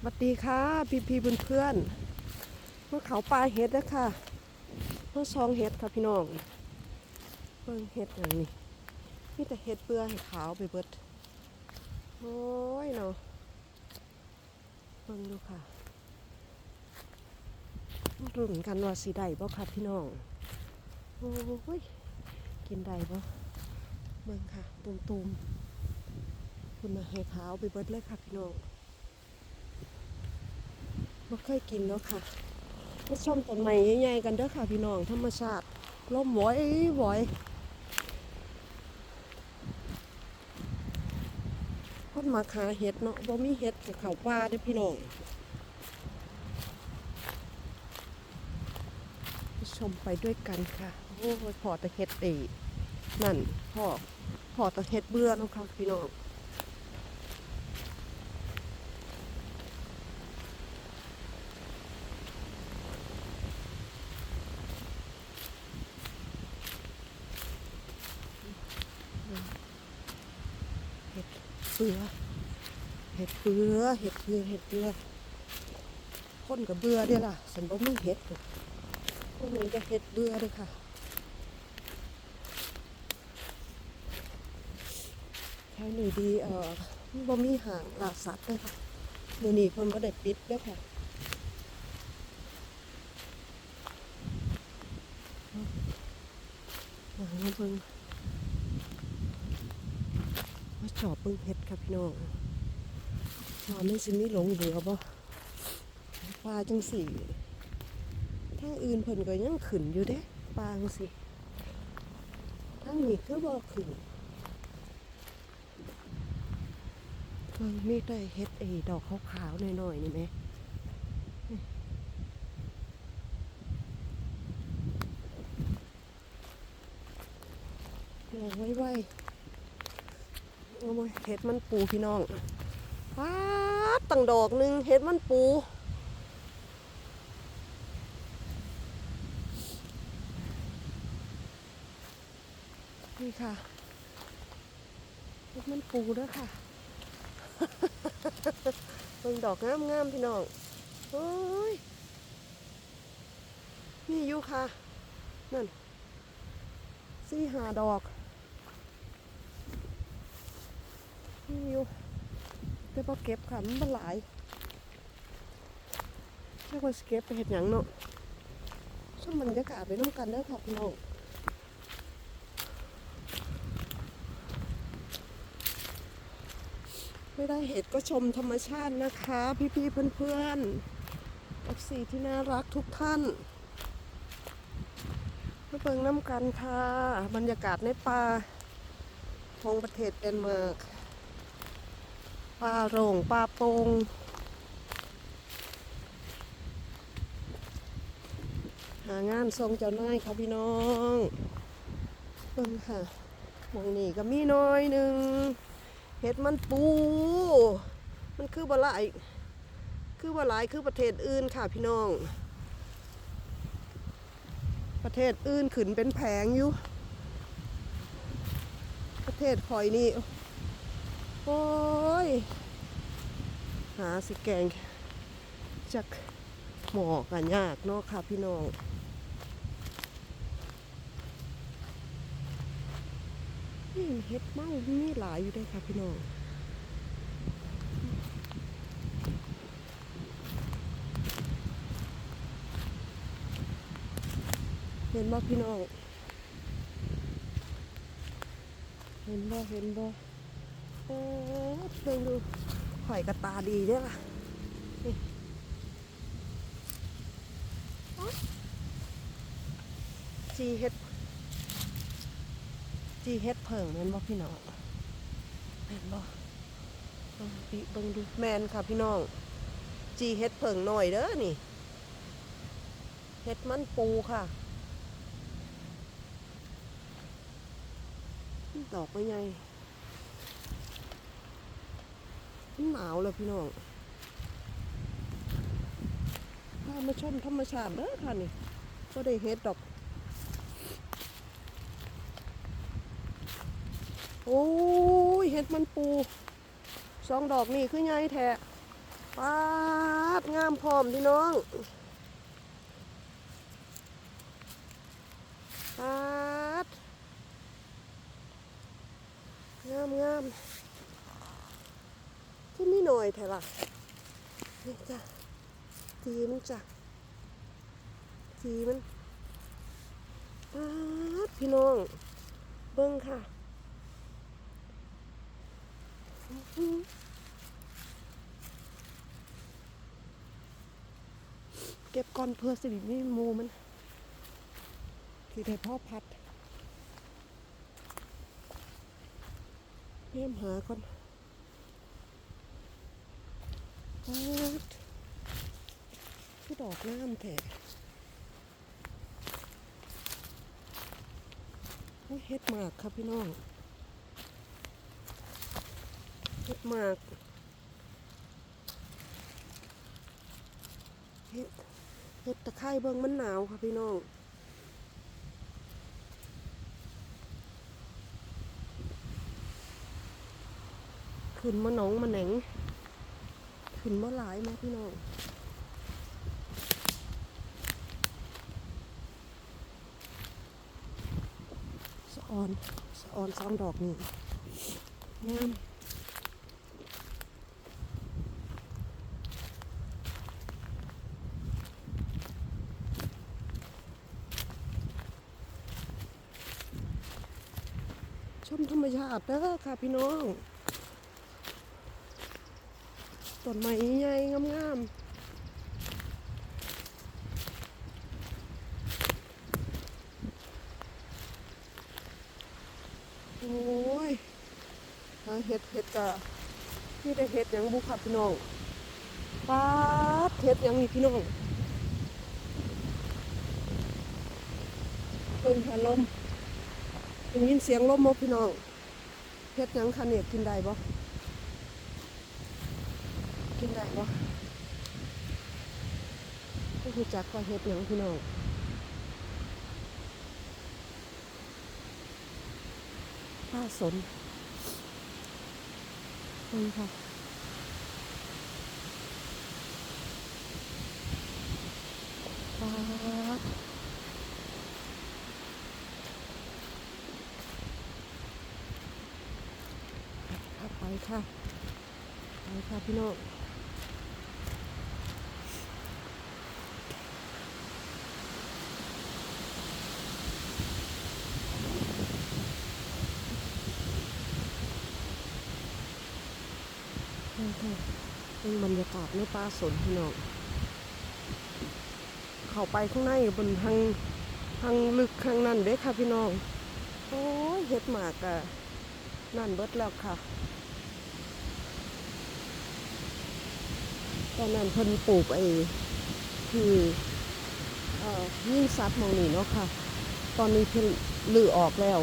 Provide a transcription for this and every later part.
สวัสดีค่ะ พี่พี่เพื่อนๆเมื่อเขาปลาเห็ดนะค่ะเมื่อซองเห็ดค่ะพี่น้องเบิ่งเห็ดอย่างนี้นี่แต่เห็ดเปลือยเห็ดขาวไปเบิดโอ้ยเนาะเบิ่งดูค่ะรุ่นกันว่าสีใดบ่ค่ะพี่น้องโอ้ยกินได้บ่เบิ่งค่ะตุ่มๆคุณมาเห็ดขาวไปเบิดเลยค่ะพี่น้อง ไม่เคยกินเนาะค่ะมาชมต้นไม้ใหญ่ๆกันเด้อค่ะพี่น้องธรรมชาติร่มหวอยหวอยคนมาหาเห็ดเนาะบ่มีเห็ดกับเขาป่าเด้อพี่น้องมาชมไปด้วยกันค่ะโอ้ยพอแต่เห็ดเอนั่นพอพอแต่เห็ดเบื่อเนาะค่ะพี่น้อง เห็ดเบื่อเห็ดเบือ เห็ดเบือ เห็ดเบื่อคนกับเบื่อเด้อล่ะฉันบ่มีเห็ดพวกนี้จะเห็ดเบื่อเลยค่ะแค่นี้ดีเอ่อบ่มีหางลาสัตว์เลยค่ะมือนี้เพิ่นบ่ได้ปิดเด้อค่ะมาเบิ่งมาจอบเบิ่งเห็ด ครับพี่น้องว่ามันสิมีหลงเหลือบ่ปลาจังสี่ทางอื่นเพิ่นก็ยังขึ้นอยู่เด้ปลาจังสี่ทางนี้คือบ่ขึ้นเพิ่งมีแต่เห็ดไอ้ดอกขาวๆหน่อยๆนี่แหมลองไว้ไว้ โอ้ยเห็ดมันปูพี่น้องว้าตั้งดอกหนึ่งเห็ดมันปูนี่ค่ะเห็ดมันปูด้วยค่ะเบิ่งดอกงามงามๆพี่น้องโอ้ยนี่อยู่ค่ะ นั่นสี่หาดอก นี่อยู่แต่พอเก็บค่ะมันบ่หลายถ้าคนสเก็บไปเห็ดหยังเนาะช่วงบรรยากาศไปน้ำกันเด้อค่ะพี่น้องไม่ได้เห็ดก็ชมธรรมชาตินะคะ พี่ๆเพื่อนๆเอฟซีที่น่ารักทุกท่านมาเบิ่งน้ำกันค่ะ บรรยากาศในป่าของประเทศเดนมาร์ก ปลาโรงปลาโปงหางานทรงเจ้านายค่ะพี่น้องเบิ่งค่ะมองนี่ก็มีน้อยหนึ่งเห็ดมันปู มันคือบหลายคือบหลายคือประเทศอื่นค่ะพี่น้อง ประเทศอื่นขึ้นเป็นแผงอยู่ ประเทศคอยนี่ โอ้ย หาสิแกงจากหมอกันยากเนาะค่ะพี่น้องนี่เฮ็ดเมามีหลายอยู่ด้วยค่ะพี่น้องเห็นบ่พี่น้อง เห็นบ่เห็นบ่ โอ้เพิ่งดูข่อยกระตาดีเด้อล่ะนี่จีเฮ็ดจีเฮ็ดเผิงแม่นบ่พี่น้องแม่นบ่เบิ่งปิเบิ่งดูแมนค่ะพี่น้อง จีเฮ็ดเผิงหน่อยเด้อนี่เฮ็ดมันปูค่ะ ดอกไม่ใหญ่ มัน หนาวเลยพี่น้องพามาชมธรรมชาติเด้อค่ะนี่ก็ได้เฮ็ดดอก โอ้ยเฮ็ดมันปูสองดอกนี่คือไงแท้ป้างามพร้อมพี่น้องปัดงามงามที่นี่หน่อยแถล่ะนี่จ้ะจีมันจ้ะจีมันปัดพี่น้อง เบิ้งค่ะเก็บก่อนเพื่อสิริมีหมูมัน ที่ได้พ่อพัดเยี่มหาก่อนปัด คือดอกน้ำแท้เฮ็ดหมากครับพี่น้องเฮ็ดหมากเฮ็ดเฮ็ดตะไคร้เบิ่งมันหนาวค่ะพี่น้องขึ้นมาหนองมาแหนง ขึ้นมาหลายมพี่น้องสะออนสะออนสองดอกนี่งามชมธรรมชาติเด้อค่ะพี่น้อง ต้นไม้ใหญ่งามๆโอ้ยเห็ดเห็ดกะนี่ได้เห็ดหยังบุค่ะพี่น้องป๊าดเห็ดหยังนี่พี่น้องเพิ่งพาลมยินเสียงลมบ่พี่น้องเห็ดหยังคะเนี่ยกินได้บ่ กินได้ปะก็คือจักก็เฮ็ดหยังพี่น้องป้าสนนี่ค่ะป้าดค่ะไปค่ะไปค่ะพี่น้อง เป็นบรรยากาศในป่าสนพี่น้อง เข้าไปข้างในบนทางทางลึกข้างนั้นเด้ค่ะพี่น้อง โอ้ยเห็ดหมากอะนั่นเบิดแล้วค่ะตอนนั้นเพิ่นปลูกไอ้คือเอ่อยิ่งซัดมองนี่เนาะค่ะ ตอนนี้เพิ่นลือออกแล้ว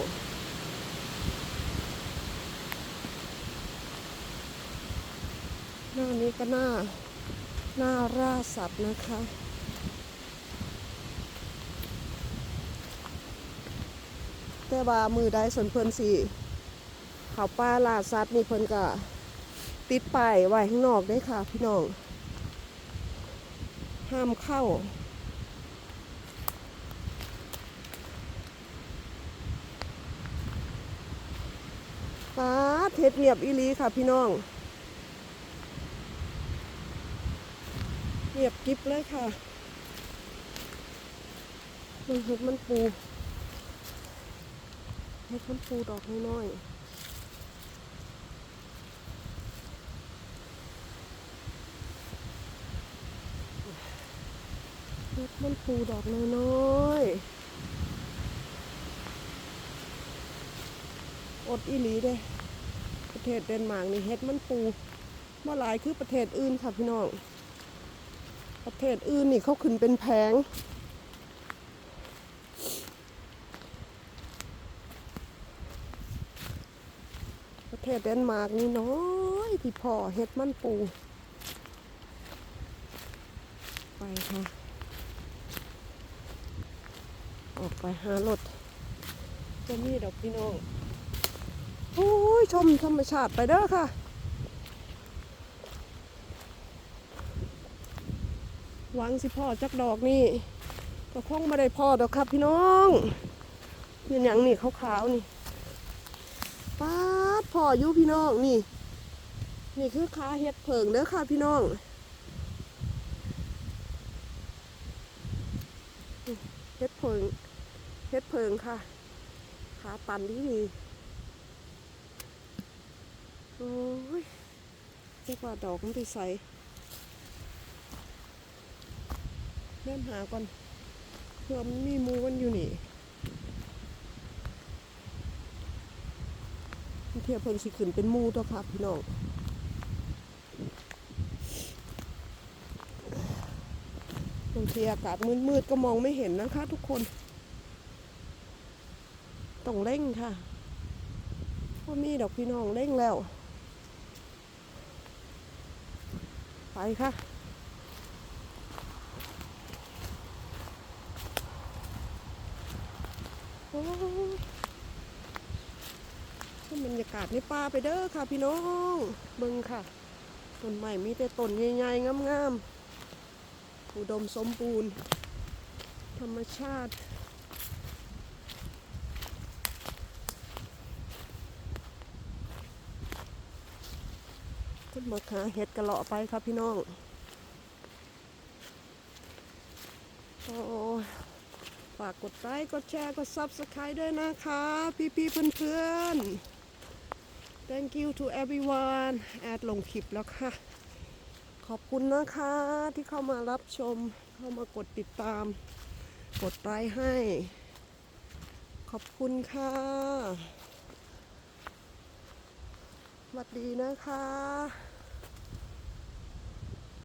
หน้านี้ก็หน้าหน้าร่าสัตว์นะคะ แต่ว่ามือได้สนเพิ่นสิเขาป้าล่าสัตว์นี่เพิ่นก็ติดป้ายไว้ข้างนอกได้ค่ะ พี่น้อง ห้ามเข้าป้าเทศเงียบอีลีค่ะพี่น้อง เงียบกริบเลยค่ะมันเห็ดมันปูเห็ดมันปูดอกน้อยๆเห็ดมันปูดอกน้อยๆอดอีหลีเด้ประเทศเดนมาร์กนี่เห็ดมันปูเมื่อหลายคือประเทศอื่นค่ะพี่น้อง ประเทศอื่นนี่เขาขึ้นเป็นแพงประเทศเดนมาร์กนี่น้อยที่พ่อเฮ็ดมันปู ไปค่ะ ออกไปหารถจะมีดอกพี่น้องโอ้ยชมธรรมชาติไปเด้อค่ะ หวังสิพ่อจักดอกนี่ก็คงไม่ได้พ่อดอกครับพี่น้องเป็นอย่างนี่ขาวๆนี่ป้าดพ่ออยู่พี่น้องนี่ นี่คือขาเห็ดเผิงเด้อค่ะพี่น้องเห็ดเผิงเห็ดเผิงค่ะขาตันที่นี่โอ้ยเรียกว่าดอกมันไปใส่เล่ นหาก่อนเพื่อมันมีมูมันอยู่นี่เทียบเพิ่นสิขึ้นเป็นมูตัวครับพี่น้องบางทีอากาศมืดๆก็มองไม่เห็นนะคะ ทุกคน ต้องเร่งค่ะว่ามีดอกพี่น้องเร่งแล้ว ไปค่ะ โอ้ยชม บรรยากาศในป่าไปเด้อค่ะ พี่น้องเบิ่งค่ะต้นใหม่มีแต่ต้นใหญ่ๆงามๆอุดมสมบูรณ์ ธรรมชาติขึ้นมาหาเห็ดกระเลาะไปครับพี่น้อง โอ้ ฝากกดไลค์กดแชร์กด Subscribe ด้วยนะคะ พี่ๆเพื่อนๆ thank you to everyone แอดลงคลิปแล้วค่ะ ขอบคุณนะคะที่เข้ามารับชม เข้ามากดติดตาม กดไลค์ให้ ขอบคุณค่ะสวัสดีนะคะ